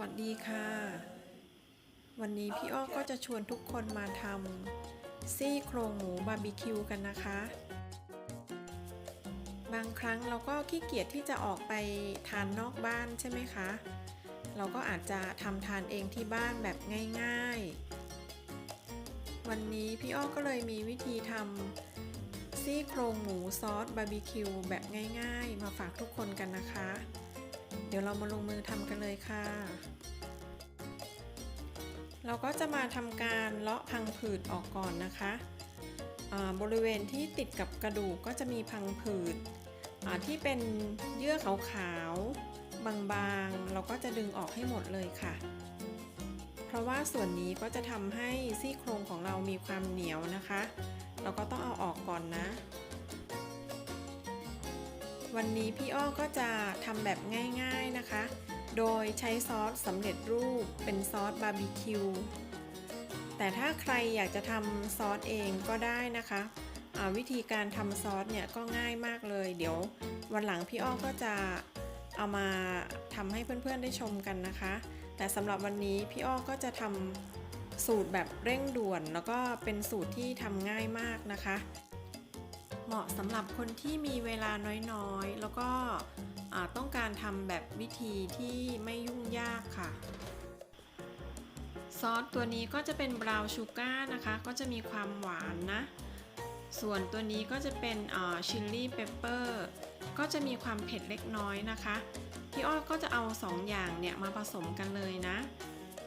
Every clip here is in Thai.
วัสดีค่ะ วันนี้พี่อ้อก็จะชวนทุกคนมาทำซี่โครงหมูบาร์บีคิวกันนะคะ บางครั้งเราก็ขี้เกียจที่จะออกไปทานนอกบ้านใช่ไหมคะ เราก็อาจจะทำทานเองที่บ้านแบบง่ายๆ วันนี้พี่อ้อก็เลยมีวิธีทำซี่โครงหมูซอสบาร์บีคิวแบบง่ายๆ มาฝากทุกคนกันนะคะ เดี๋ยวเรามาลงมือทำกันเลยค่ะ เราก็จะมาทำการเลาะพังผืดออกก่อนนะคะบริเวณที่ติดกับกระดูกก็จะมีพังผืดที่เป็นเยื่อขาวๆบางๆ เราก็จะดึงออกให้หมดเลยค่ะ เพราะว่าส่วนนี้ก็จะทำให้ซี่โครงของเรามีความเหนียวนะคะ เราก็ต้องเอาออกก่อนนะ วันนี้พี่อ้อก็จะทำแบบง่ายๆนะคะ โดยใช้ซอสสำเร็จรูปเป็นซอสบาร์บีคิว แต่ถ้าใครอยากจะทำซอสเองก็ได้นะคะะวิธีการทำซอสเนี่ยก็ง่ายมากเลย เดี๋ยววันหลังพี่อ้อก็จะเอามาทำให้เพื่อนๆได้ชมกันนะคะ แต่สำหรับวันนี้พี่อ้อก็จะทำสูตรแบบเร่งด่วน แล้วก็เป็นสูตรที่ทำง่ายมากนะคะ เหมาะสำหรับคนที่มีเวลาน้อยๆ แล้วก็ต้องการทำแบบวิธีที่ไม่ยุ่งยากค่ะ ซอสตัวนี้ก็จะเป็นบราวน์ชูการ์นะคะ ก็จะมีความหวานนะ ส่วนตัวนี้ก็จะเป็นชิลลี่เปปเปอร์ก็จะมีความเผ็ดเล็กน้อยนะคะพี่อ้อก็จะเอา2อย่างเนี่ยมาผสมกันเลยนะ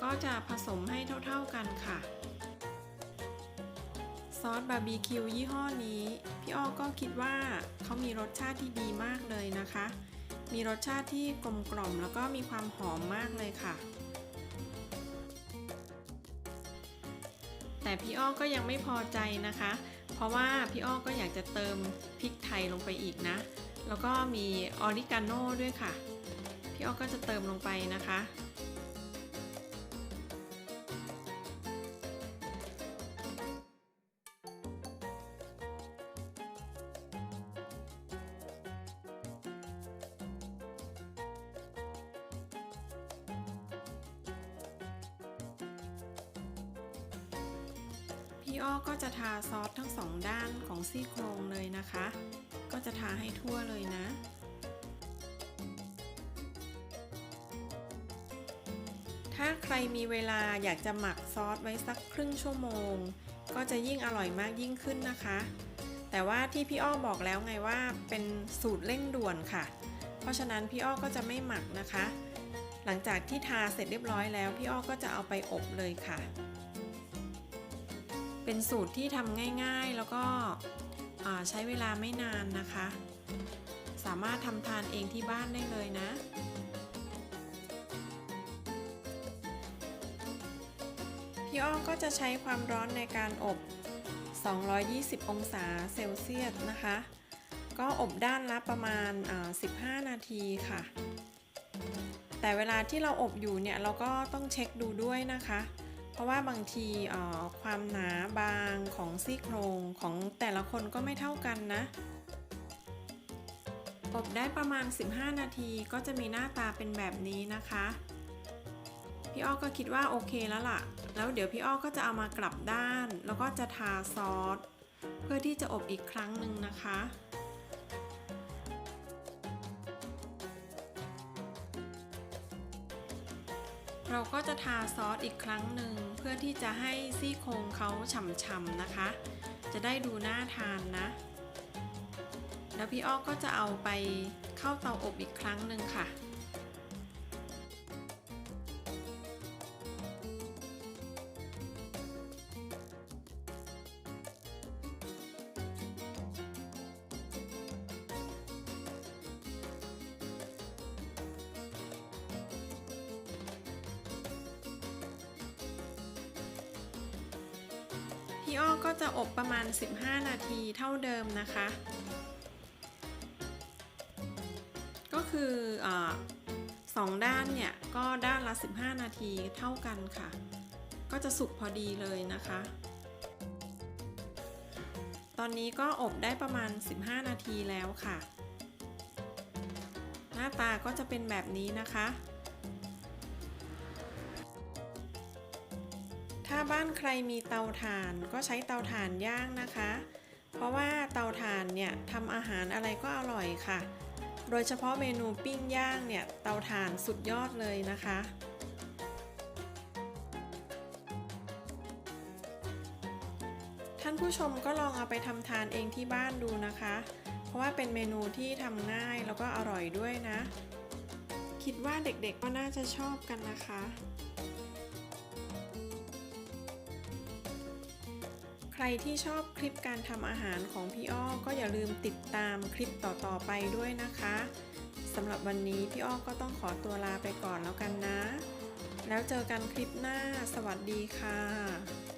ก็จะผสมให้เท่าๆกันค่ะ ซอสบาร์บีคิวยี่ห้อนี้ พี่อ้อก็คิดว่าเขามีรสชาติที่ดีมากเลยนะคะ มีรสชาติที่กลมกล่อมแล้วก็มีความหอมมากเลยค่ะ แต่พี่อ้อก็ยังไม่พอใจนะคะ เพราะว่าพี่อ้อก็อยากจะเติมพริกไทยลงไปอีกนะ แล้วก็มีออริกาโน่ด้วยค่ะ พี่อ้อก็จะเติมลงไปนะคะ อ้อก็จะทาซอสทั้งสองด้านของซี่โครงเลยนะคะ ก็จะทาให้ทั่วเลยนะ ถ้าใครมีเวลาอยากจะหมักซอสไว้สักครึ่งชั่วโมง ก็จะยิ่งอร่อยมากยิ่งขึ้นนะคะ แต่ว่าที่พี่อ้อบอกแล้วไงว่าเป็นสูตรเร่งด่วนค่ะ เพราะฉะนั้นพี่อ้อก็จะไม่หมักนะคะ หลังจากที่ทาเสร็จเรียบร้อยแล้วพี่อ้อก็จะเอาไปอบเลยค่ะ เป็นสูตรที่ทำง่ายๆ แล้วก็ใช้เวลาไม่นานนะคะ สามารถทำทานเองที่บ้านได้เลยนะ พี่อ้อก็จะใช้ความร้อนในการอบ 220 องศาเซลเซียสนะคะ ก็อบด้านละประมาณ 15 นาทีค่ะ แต่เวลาที่เราอบอยู่เนี่ยเราก็ต้องเช็คดูด้วยนะคะ เพราะว่าบางทีความหนาบางของซี่โครงของแต่ละคนก็ไม่เท่ากันนะ อบได้ประมาณ 15 นาทีก็จะมีหน้าตาเป็นแบบนี้นะคะ พี่อ้อก็คิดว่าโอเคแล้วล่ะ แล้วเดี๋ยวพี่อ้อก็จะเอามากลับด้าน แล้วก็จะทาซอสเพื่อที่จะอบอีกครั้งหนึ่งนะคะ เราก็จะทาซอสอีกครั้งหนึ่งเพื่อที่จะให้ซี่โครงเขาฉ่ำๆนะคะ จะได้ดูน่าทานนะ แล้วพี่อ้อก็จะเอาไปเข้าเตาอบอีกครั้งหนึ่งค่ะ พี่อ้อก็จะอบประมาณ 15 นาทีเท่าเดิมนะคะ ก็คืออสองด้านเนี่ยก็ด้านละ 15 นาทีเท่ากันค่ะ ก็จะสุกพอดีเลยนะคะ ตอนนี้ก็อบได้ประมาณ 15 นาทีแล้วค่ะ หน้าตาก็จะเป็นแบบนี้นะคะ ถ้าบ้านใครมีเตาถ่านก็ใช้เตาถ่านย่างนะคะ เพราะว่าเตาถ่านเนี่ยทำอาหารอะไรก็อร่อยค่ะ โดยเฉพาะเมนูปิ้งย่างเนี่ยเตาถ่านสุดยอดเลยนะคะ ท่านผู้ชมก็ลองเอาไปทำทานเองที่บ้านดูนะคะ เพราะว่าเป็นเมนูที่ทำง่ายแล้วก็อร่อยด้วยนะ คิดว่าเด็กๆก็น่าจะชอบกันนะคะ รที่ชอบคลิปการทำอาหารของพี่อ้อก็อย่าลืมติดตามคลิปต่อๆไปด้วยนะคะสำหรับวันนี้พี่อ้อก็ต้องขอตัวลาไปก่อนแล้วกันนะ แล้วเจอกันคลิปหน้า สวัสดีค่ะ